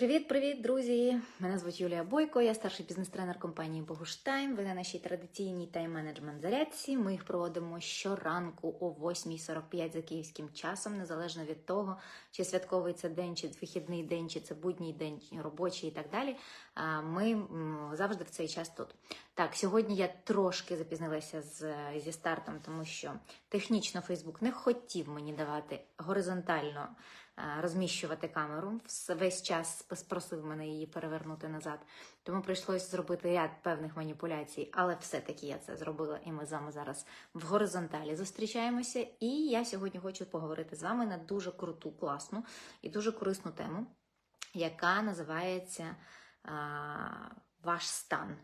Привіт-привіт, друзі! Мене звуть Юлія Бойко, я старший бізнес-тренер компанії Богуштайм. Ви на нашій традиційній тайм-менеджмент зарядці. Ми їх проводимо щоранку о 8.45 за київським часом, незалежно від того, чи святковий це день, чи вихідний день, чи це будній день, робочий і так далі. Ми завжди в цей час тут. Так, сьогодні я трошки запізнилася з, зі стартом, тому що технічно Фейсбук не хотів мені давати горизонтально розміщувати камеру. Весь час спросив мене її перевернути назад. Тому прийшлося зробити ряд певних маніпуляцій, але все-таки я це зробила, і ми з вами зараз в горизонталі зустрічаємося. І я сьогодні хочу поговорити з вами на дуже круту, класну і дуже корисну тему, яка називається а, Ваш стан.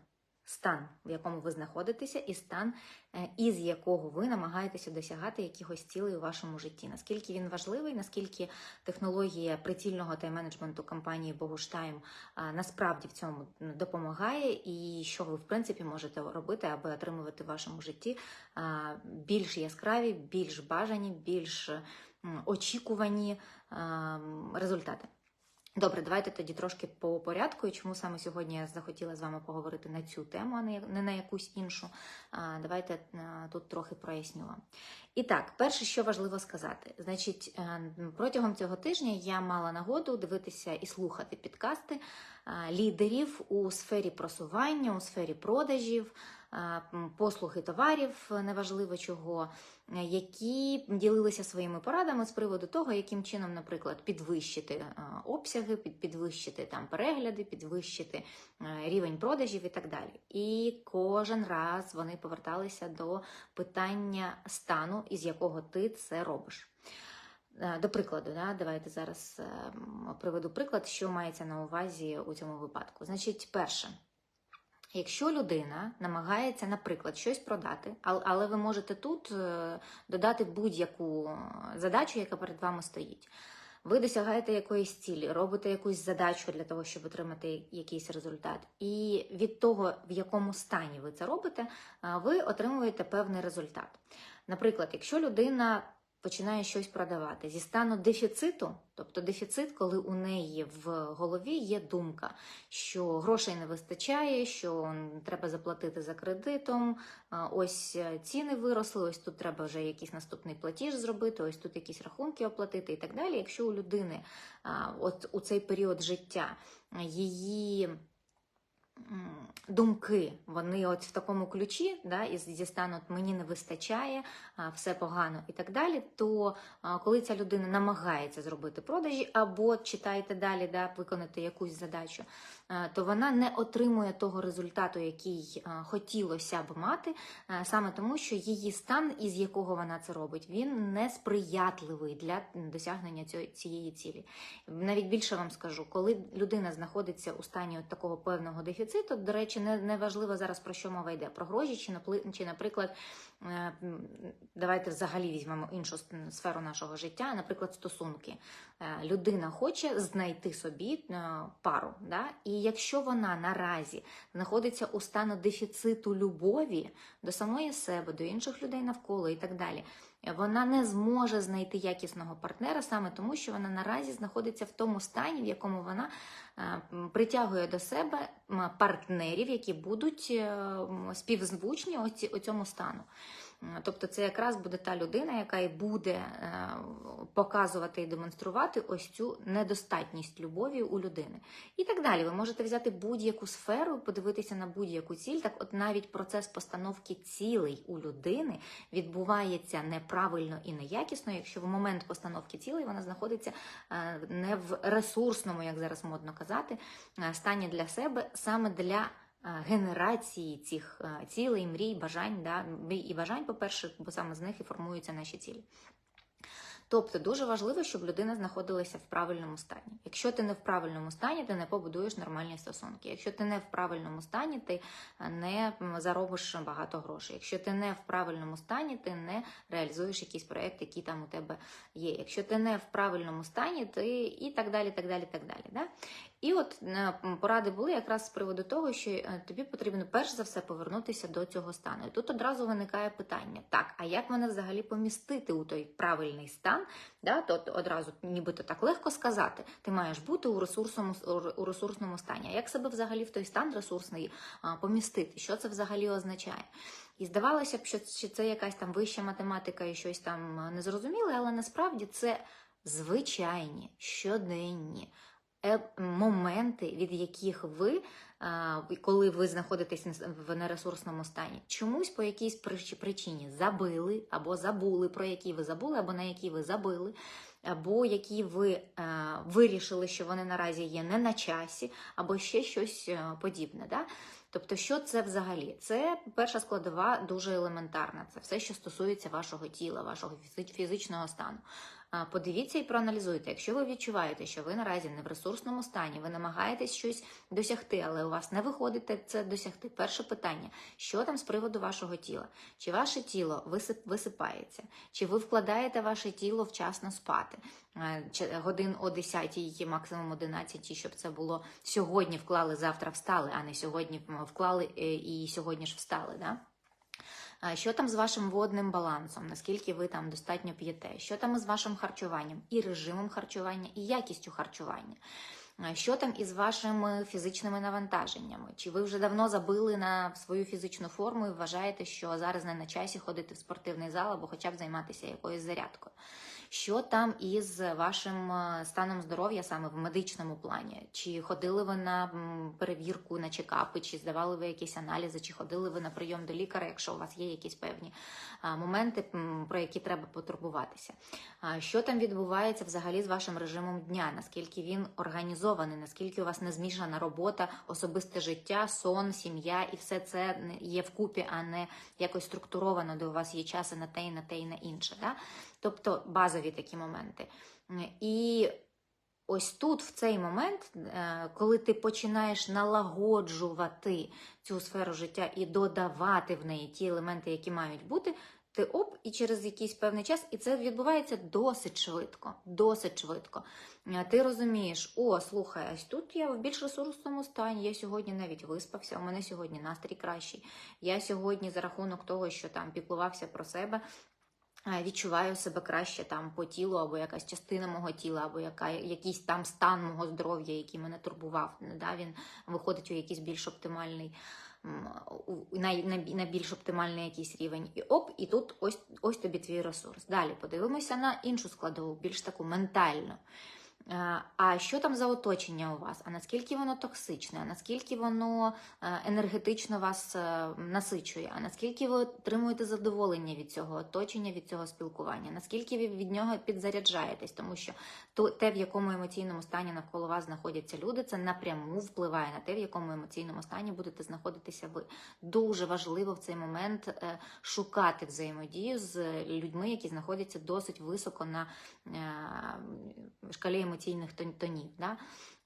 Стан, в якому ви знаходитеся, і стан, е, із якого ви намагаєтеся досягати якихось цілей у вашому житті. Наскільки він важливий, наскільки технологія прицільного тайм-менеджменту компанії Богуштайм насправді в цьому допомагає, і що ви в принципі можете робити, аби отримувати в вашому житті більш яскраві, більш бажані, більш очікувані результати. Добре, давайте тоді трошки по порядку. І чому саме сьогодні я захотіла з вами поговорити на цю тему, а не на якусь іншу. Давайте тут трохи проясню вам. І так, перше, що важливо сказати, значить, е, протягом цього тижня я мала нагоду дивитися і слухати підкасти лідерів у сфері просування, у сфері продажів, а, м, послуг і товарів, е, неважливо чого, е, які ділилися своїми порадами з приводу того, яким чином, наприклад, підвищити е, обсяги, підвищити там перегляди, підвищити рівень продажів і так далі. І кожен раз вони поверталися до питання стану, із якого ти це робиш. До прикладу, да, давайте зараз е, приведу приклад, що мається на увазі у цьому випадку. Значить, перше, якщо людина намагається, наприклад, щось продати, але ви можете тут е, додати будь-яку е, задачу, яка перед вами стоїть. Ви досягаєте якоїсь цілі, робите якусь задачу для того, щоб отримати якийсь результат. І від того, в якому стані ви це робите, ви отримуєте певний результат. Наприклад, якщо людина починає щось продавати зі стану дефіциту, тобто дефіцит, коли у неї в голові є думка, що грошей не вистачає, що треба заплатити за кредитом, ось е, ціни виросли, ось тут треба вже якийсь наступний платіж зробити, ось тут якісь рахунки оплатити і так далі. Якщо у людини от у цей період життя її думки, вони от в такому ключі, да, із зі стану мені не вистачає, все погано і так далі, то коли ця людина намагається зробити продажі, або читаєте далі, да, виконати якусь задачу, то вона не отримує того результату, який хотілося б мати, саме тому, що її стан, із якого вона це робить, він не сприятливий для досягнення цієї цілі. Навіть більше вам скажу, коли людина знаходиться у стані от такого певного дефіциту, до речі, не, не важливо зараз про що мова йде, про гроші чи, чи наприклад, е, давайте взагалі візьмемо іншу сферу нашого життя, наприклад, стосунки. Е, Людина хоче знайти собі е, пару, да? і якщо вона наразі знаходиться у стану дефіциту любові до самої себе, до інших людей навколо і так далі, вона не зможе знайти якісного партнера саме тому, що вона наразі знаходиться в тому стані, в якому вона притягує до себе партнерів, які будуть е, співзвучні у цьому стану. Тобто це якраз буде та людина, яка і буде е, показувати і демонструвати ось цю недостатність любові у людини. І так далі. Ви можете взяти будь-яку сферу, подивитися на будь-яку ціль. Так, от навіть процес постановки цілей у людини відбувається неправильно і неякісно, якщо в момент постановки цілей вона знаходиться е, не в ресурсному, як зараз модно казати, е, стані для себе саме для. е, Генерації цих е, цілей, мрій, бажань, да? і бажань, по-перше, бо саме з них і формуються наші цілі. Тобто дуже важливо, щоб людина знаходилася в правильному стані. Якщо ти не в правильному стані, ти не побудуєш нормальні стосунки. Якщо ти не в правильному стані, ти не заробиш багато грошей. Якщо ти не в правильному стані, ти не реалізуєш якийсь проєкт, який там у тебе є. Якщо ти не в правильному стані, ти і так далі, так далі, так далі. Да? І от е, поради були якраз з приводу того, що е, тобі потрібно перш за все повернутися до цього стану. І тут одразу виникає питання: так, а як мене взагалі помістити у той правильний стан? Да, то одразу нібито так легко сказати. Ти маєш бути у ресурсному у ресурсному стані. А як себе взагалі в той стан ресурсний помістити? Що це взагалі означає? І здавалося б, що це якась там вища математика і щось там е, незрозуміле, але насправді це звичайні щоденні е- моменти, від яких ви, коли ви знаходитесь в нересурсному стані, чомусь по якійсь причині забили або забули, про які ви забули, або на які ви забили, або які ви е, вирішили, що вони наразі є не на часі, або ще щось е, подібне. Да? Тобто, що це взагалі? Це перша складова дуже елементарна. Це все, що стосується вашого тіла, вашого фізичного стану. Подивіться і проаналізуйте. Якщо ви відчуваєте, що ви наразі не в ресурсному стані, ви намагаєтесь щось досягти, але у вас не виходить це досягти. Перше питання: що там з приводу вашого тіла? Чи ваше тіло висип- висипається? Чи ви вкладаєте ваше тіло вчасно спати? Годин о 10, максимум 11, щоб це було сьогодні вклали, завтра встали, а не сьогодні вклали е, і сьогодні ж встали. Да? Що там з вашим водним балансом? Наскільки ви там достатньо п'єте? Що там із вашим харчуванням, і режимом харчування, і якістю харчування? Що там із вашими фізичними навантаженнями? Чи ви вже давно забили на свою фізичну форму і вважаєте, що зараз не на часі ходити в спортивний зал або хоча б займатися якоюсь зарядкою? Що там із вашим е, станом здоров'я саме в медичному плані? Чи ходили ви на перевірку на чекапи, чи здавали ви якісь аналізи, чи ходили ви на прийом до лікаря, якщо у вас є якісь певні моменти, про які треба потурбуватися? Що там відбувається взагалі з вашим режимом дня? Наскільки він організований, наскільки у вас не змішана робота, особисте життя, сон, сім'я, і все це є вкупі, а не якось структуровано, де у вас є часи на те і на те і на інше. Да? Тобто базові такі моменти. І ось тут, в цей момент, е, коли ти починаєш налагоджувати цю сферу життя і додавати в неї ті елементи, які мають бути, ти оп, і через якийсь певний час, і це відбувається досить швидко. Досить швидко. Е, Ти розумієш, о, слухай, ось тут я в більш ресурсному стані. Я сьогодні навіть виспався, у мене сьогодні настрій кращий. Я сьогодні за рахунок того, що там піклувався про себе. Відчуваю себе краще там по тілу, або якась частина мого тіла, або яка, якийсь там стан мого здоров'я, який мене турбував. не, Да? Він виходить у якийсь більш оптимальний, на, на, на більш оптимальний якийсь рівень. І оп, і тут ось, ось тобі твій ресурс. Далі подивимося на іншу складову, більш таку ментальну. Е, А що там за оточення у вас? А наскільки воно токсичне? А наскільки воно е, енергетично вас е, насичує? А наскільки ви отримуєте задоволення від цього оточення, від цього спілкування? Наскільки ви від нього підзаряджаєтесь? Тому що те, в якому емоційному стані навколо вас знаходяться люди, це напряму впливає на те, в якому емоційному стані будете знаходитися ви. Дуже важливо в цей момент шукати взаємодію з людьми, які знаходяться досить високо на шкалі емоційних тонів. Да?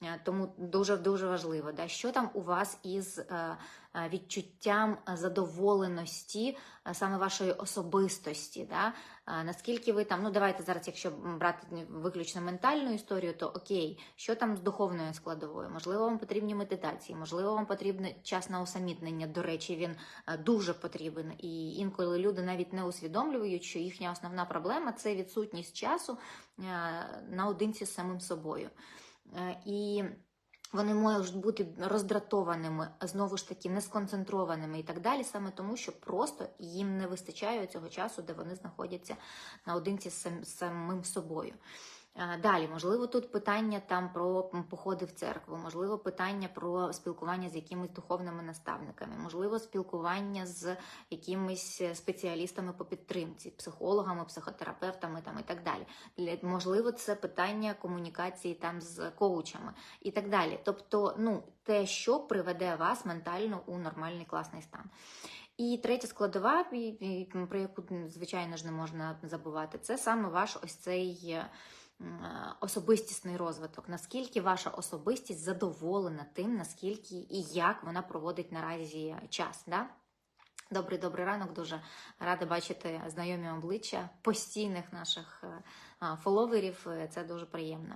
Е, Тому дуже дуже важливо, да? що там у вас із е, е, відчуттям задоволеності саме вашої особистості. Да? Наскільки ви там, ну давайте зараз, якщо брати виключно ментальну історію, то окей, що там з духовною складовою? Можливо, вам потрібні медитації, можливо, вам потрібен час на усамітнення. До речі, він дуже потрібен. І інколи люди навіть не усвідомлюють, що їхня основна проблема це відсутність часу наодинці з самим собою. Е, І вони можуть бути роздратованими, знову ж таки, несконцентрованими і так далі, саме тому, що просто їм не вистачає цього часу, де вони знаходяться наодинці з самим собою. Е, Далі, можливо, тут питання там про походи в церкву, можливо, питання про спілкування з якимись духовними наставниками, можливо, спілкування з якимись спеціалістами по підтримці, психологами, психотерапевтами там і так далі. Можливо, це питання комунікації там з коучами і так далі. Тобто, ну, те, що приведе вас ментально у нормальний класний стан. І третя складова, про яку, звичайно ж, не можна забувати, це саме ваш ось цей е, е, особистісний розвиток. Наскільки ваша особистість задоволена тим, наскільки і як вона проводить наразі час. Да? Добрий добрий ранок. Дуже рада бачити знайомі обличчя постійних наших е, фоловерів. Е, Це дуже приємно.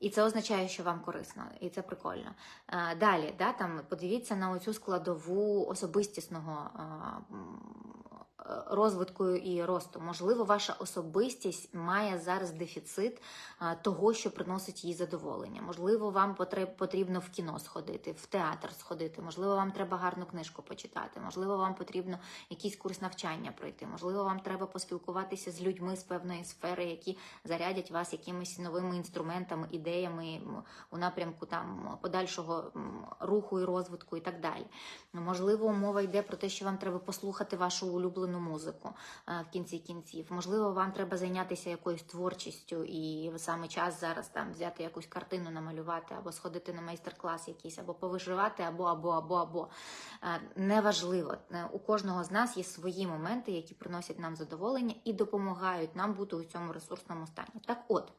І це означає, що вам корисно, і це прикольно. Е, Далі, да, там подивіться на оцю складову особистісного е, е, розвитку і росту. Можливо, ваша особистість має зараз дефіцит того, що приносить їй задоволення. Можливо, вам потрібно в кіно сходити, в театр сходити. Можливо, вам треба гарну книжку почитати. Можливо, вам потрібно якийсь курс навчання пройти. Можливо, вам треба поспілкуватися з людьми з певної сфери, які зарядять вас якимись новими інструментами, ідеями у напрямку там подальшого руху і розвитку і так далі. Можливо, мова йде про те, що вам треба послухати вашу улюблену музику е, в кінці кінців. Можливо, вам треба зайнятися якоюсь творчістю, і саме час зараз там взяти якусь картину, намалювати, або сходити на майстер-клас якийсь, або повиживати, або або або або Е, неважливо. Е, У кожного з нас є свої моменти, які приносять нам задоволення і допомагають нам бути у цьому ресурсному стані. Так, от.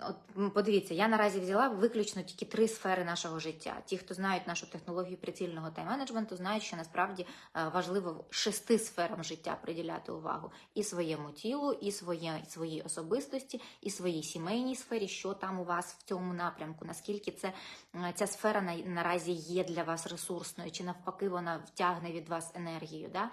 От подивіться, я наразі взяла виключно тільки три сфери нашого життя. Ті, хто знають нашу технологію прицільного тайм-менеджменту, знають, що насправді е, важливо шести сферам життя приділяти увагу і своєму тілу, і своє, своїй особистості, і своїй сімейній сфері, що там у вас в цьому напрямку, наскільки це е, ця сфера на, наразі є для вас ресурсною, чи навпаки вона втягне від вас енергію. Да?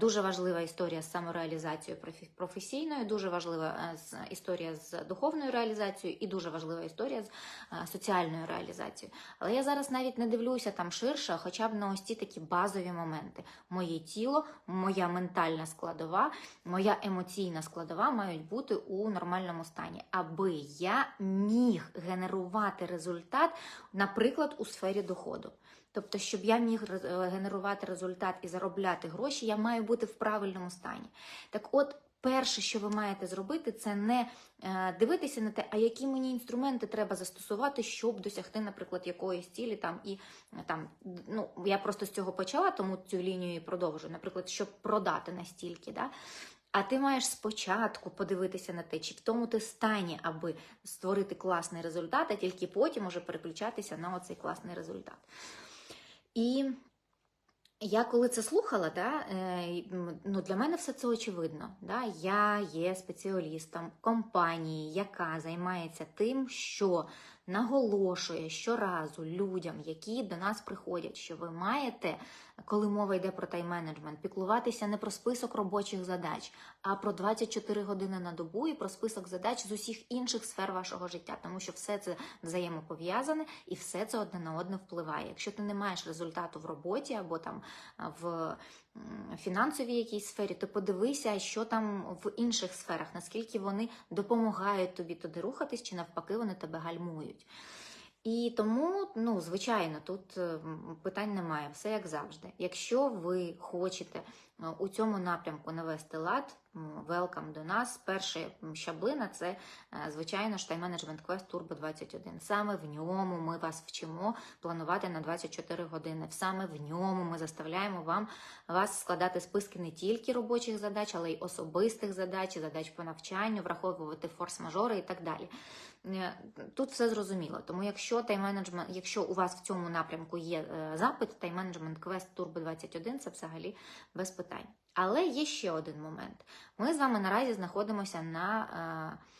Дуже важлива історія з самореалізацією професійною, дуже важлива е, історія з духовною реалізацією і дуже важлива історія з е, соціальною реалізацією. Але я зараз навіть не дивлюся там ширше, хоча б на ось ці такі базові моменти. Моє тіло, моя ментальна складова, моя емоційна складова мають бути у нормальному стані, аби я міг генерувати результат, наприклад, у сфері доходу. Тобто, щоб я міг е, генерувати результат і заробляти гроші, я маю бути в правильному стані. Так от, перше, що ви маєте зробити, це не е, дивитися на те, а які мені інструменти треба застосувати, щоб досягти, наприклад, якоїсь цілі там і е, там. Ну я просто з цього почала, тому цю лінію і продовжую. Наприклад, щоб продати настільки, да. А ти маєш спочатку подивитися на те, чи в тому ти стані, аби створити класний результат, а тільки потім уже переключатися на оцей класний результат. І я коли це слухала, да, е, ну, для мене все це очевидно. Да? Я є спеціалістом компанії, яка займається тим, що наголошує щоразу людям, які до нас приходять, що ви маєте, коли мова йде про тайм-менеджмент, піклуватися не про список робочих задач, а про 24 години на добу і про список задач з усіх інших сфер вашого життя, тому що все це взаємопов'язане і все це одне на одне впливає. Якщо ти не маєш результату в роботі або там в фінансовій якійсь сфері, то подивися, що там в інших сферах, наскільки вони допомагають тобі туди рухатись, чи навпаки вони тебе гальмують. І тому, ну, звичайно, тут е, питань немає, все як завжди. Якщо ви хочете у цьому напрямку навести лад, велкам до нас. Перша щаблина це, е, звичайно ж, тайм-менеджмент квест Turbo 21. Саме в ньому ми вас вчимо планувати на 24 години. Саме в ньому ми заставляємо вам вас складати списки не тільки робочих задач, але й особистих задач, задач по навчанню, враховувати форс-мажори і так далі. Е, Тут все зрозуміло. Тому якщо тайм-менеджмент, якщо у вас в цьому напрямку є е, запит, тайм-менеджмент квест Turbo 21 це взагалі без питань. Але є ще один момент. Ми з вами наразі знаходимося на е,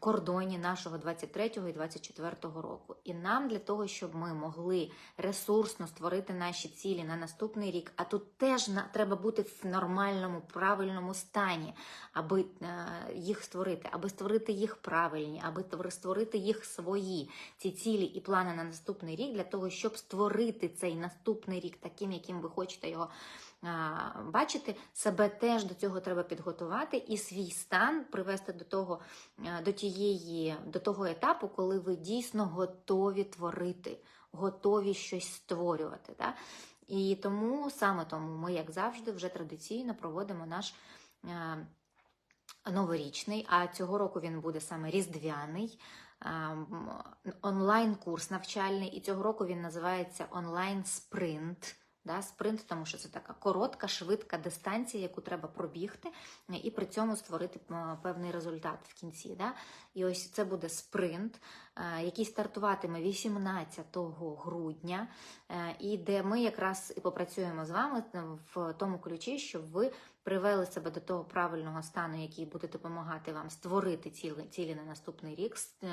кордоні нашого 23 і 24 року. І нам для того, щоб ми могли ресурсно створити наші цілі на наступний рік, а тут теж треба бути в нормальному, правильному стані, аби е, їх створити, аби створити їх правильні, аби створити їх свої, ці цілі і плани на наступний рік, для того, щоб створити цей наступний рік таким, яким ви хочете його бачити, себе теж до цього треба підготувати і свій стан привести до того, до тієї, до того етапу, коли ви дійсно готові творити, готові щось створювати. Да? І тому саме тому ми, як завжди, вже традиційно проводимо наш. Новорічний, а цього року він буде саме різдвяний онлайн-курс навчальний, і цього року він називається онлайн спринт. Да, спринт, тому що це така коротка, швидка дистанція, яку треба пробігти, е, і при цьому створити певний результат в кінці. Да? І ось це буде спринт, е, який стартуватиме 18 грудня, е, і де ми якраз і попрацюємо з вами в тому ключі, щоб ви привели себе до того правильного стану, який буде допомагати вам створити цілі, цілі на наступний рік, е,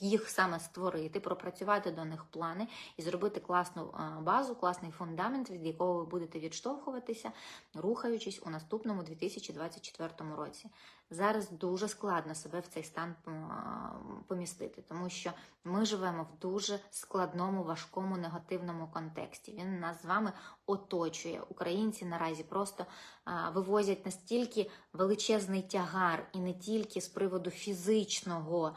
їх саме створити, пропрацювати до них плани і зробити класну е, базу, класний фундамент, від якого ви будете відштовхуватися, рухаючись у наступному 2024 році. Зараз дуже складно себе в цей стан е, помістити, тому що ми живемо в дуже складному, важкому, негативному контексті. Він нас з вами оточує. Українці наразі просто вивозять настільки величезний тягар, і не тільки з приводу фізичного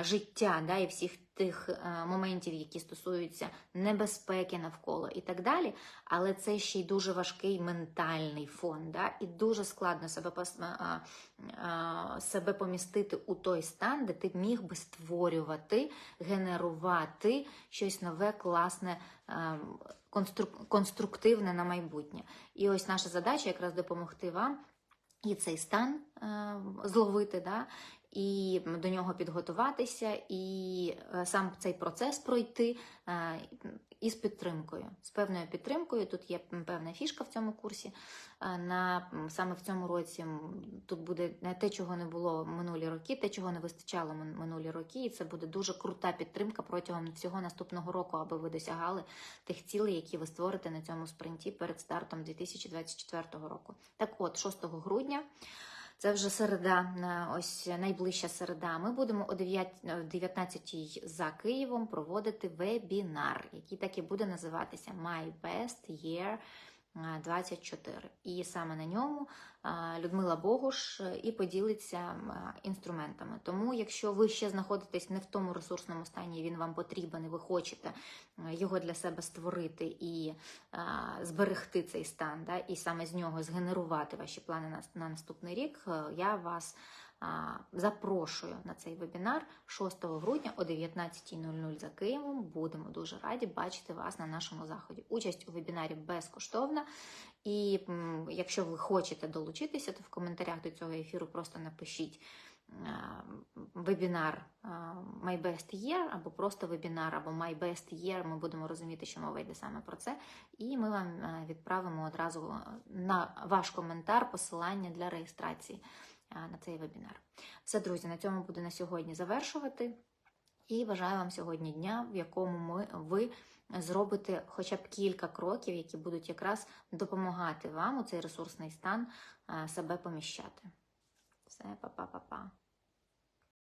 життя, да, і всіх тих е, моментів, які стосуються небезпеки навколо і так далі. Але це ще й дуже важкий ментальний фон, да, і дуже складно себе а, а, себе помістити у той стан, де ти міг би створювати, генерувати щось нове, класне, конструктивне на майбутнє. І ось наша задача якраз допомогти вам і цей стан е, зловити, да, і до нього підготуватися, і е, сам цей процес пройти е, із підтримкою, з певною підтримкою. Тут є певна фішка в цьому курсі. Е, На саме в цьому році тут буде те, чого не було минулі роки, те, чого не вистачало минулі роки, і це буде дуже крута підтримка протягом всього наступного року, аби ви досягали тих цілей, які ви створите на цьому спринті перед стартом 2024 року. Так от, 6 грудня. Це вже середа, на- ось найближча середа. Ми будемо о 9 о 19 за Києвом проводити вебінар, який так і буде називатися My Best Year е, 24. І саме на ньому Людмила Богуш е, і поділиться е, інструментами. Тому, якщо ви ще знаходитесь не в тому ресурсному стані, він вам потрібен, і ви хочете е, його для себе створити і зберегти цей стан, да, і саме з нього згенерувати ваші плани на, на наступний рік, я вас запрошую на цей вебінар 6 грудня о 19.00 за Києвом. Будемо дуже раді бачити вас на нашому заході. Участь у вебінарі безкоштовна. І якщо ви хочете долучитися, то в коментарях до цього ефіру просто напишіть вебінар My Best Year або просто вебінар, або My Best Year. Ми будемо розуміти, що мова йде саме про це. І ми вам відправимо одразу на ваш коментар посилання для реєстрації на цей вебінар. Все, друзі, на цьому буду на сьогодні завершувати. І бажаю вам сьогодні дня, в якому ми, ви зробите хоча б кілька кроків, які будуть якраз допомагати вам у цей ресурсний стан себе поміщати. Все, па-па-па-па.